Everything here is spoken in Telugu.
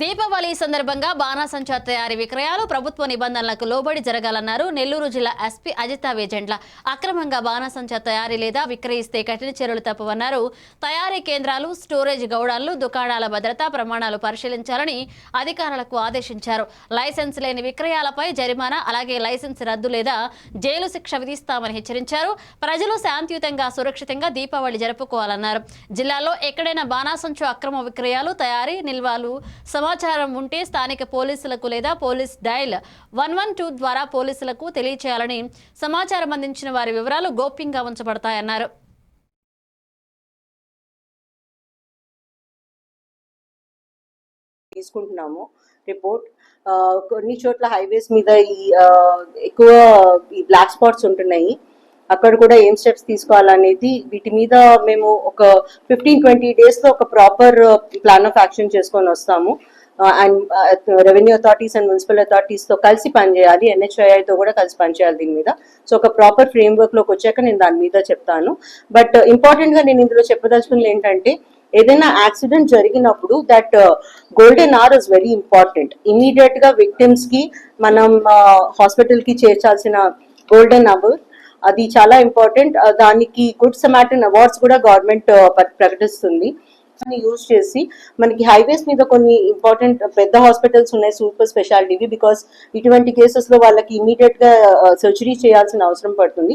దీపావళి సందర్భంగా బాణాసంచా తయారీ విక్రయాలు ప్రభుత్వ నిబంధనలకు లోబడి జరగాలన్నారు నెల్లూరు జిల్లా ఎస్పీ అజితా వేజెండ్ల అక్రమంగా బాణాసంచా తయారీ లేదా విక్రయిస్తే కఠిన చర్యలు తప్పవన్నారు. తయారీ కేంద్రాలు స్టోరేజ్ గౌడాలు దుకాణాల భద్రతా ప్రమాణాలు పరిశీలించాలని అధికారులకు ఆదేశించారు. లైసెన్స్ లేని విక్రయాలపై జరిమానా అలాగే లైసెన్స్ రద్దు లేదా జైలు శిక్ష విధిస్తామని హెచ్చరించారు. ప్రజలు శాంతియుతంగా సురక్షితంగా దీపావళి జరుపుకోవాలన్నారు. జిల్లాలో ఎక్కడైనా బాణాసంచు అక్రమ విక్రయాలు తయారీ నిల్వలు సమాచారం ఉంటే స్థానిక పోలీసులకు లేదా police dial one one two ద్వారా పోలీసులకు తెలియచేయాలని సమాచారం అందించిన వారి వివరాలు గోప్యంగా ఉంచబడతాయన్నారు. తీసుకుంటున్నాము. రిపోర్ట్ కొన్ని చోట్ల హైవేస్ మీద ఈ ఎక్కువ ఈ బ్లాక్ స్పాట్స్ ఉంటున్నాయి. అక్కడ కూడా ఏం స్టెప్స్ తీసుకోవాలనేది వీటి మీద మేము ఒక ఫిఫ్టీన్ ట్వంటీ డేస్లో ఒక ప్రాపర్ ప్లాన్ ఆఫ్ యాక్షన్ చేసుకొని వస్తాము. And revenue authorities and municipal అథారిటీస్తో కలిసి పనిచేయాలి ఎన్హెచ్ఐతో తో కూడా కలిసి పనిచేయాలి దీని మీద. సో ఒక ప్రాపర్ ఫ్రేమ్లోకి వచ్చాక నేను దాని మీద చెప్తాను. బట్ ఇంపార్టెంట్ uh, గా నేను ఇందులో చెప్పదలుచుకున్నది ఏంటంటే ఏదైనా యాక్సిడెంట్ జరిగినప్పుడు that golden hour is very important ఇమీడియట్గా విక్టిమ్స్కి మనం uh, హాస్పిటల్కి చేర్చాల్సిన గోల్డెన్ అవర్ అది చాలా ఇంపార్టెంట్ uh, దానికి గుడ్ సమాటన్ అవార్డ్స్ కూడా గవర్నమెంట్ ప్రకటిస్తుంది. యూజ్ చేసి మనకి హైవేస్ మీద కొన్ని ఇంపార్టెంట్ పెద్ద హాస్పిటల్స్ ఉన్నాయి సూపర్ స్పెషాలిటీవి బికాస్ ఇటువంటి కేసెస్లో వాళ్ళకి ఇమీడియట్గా సర్జరీ చేయాల్సిన అవసరం పడుతుంది.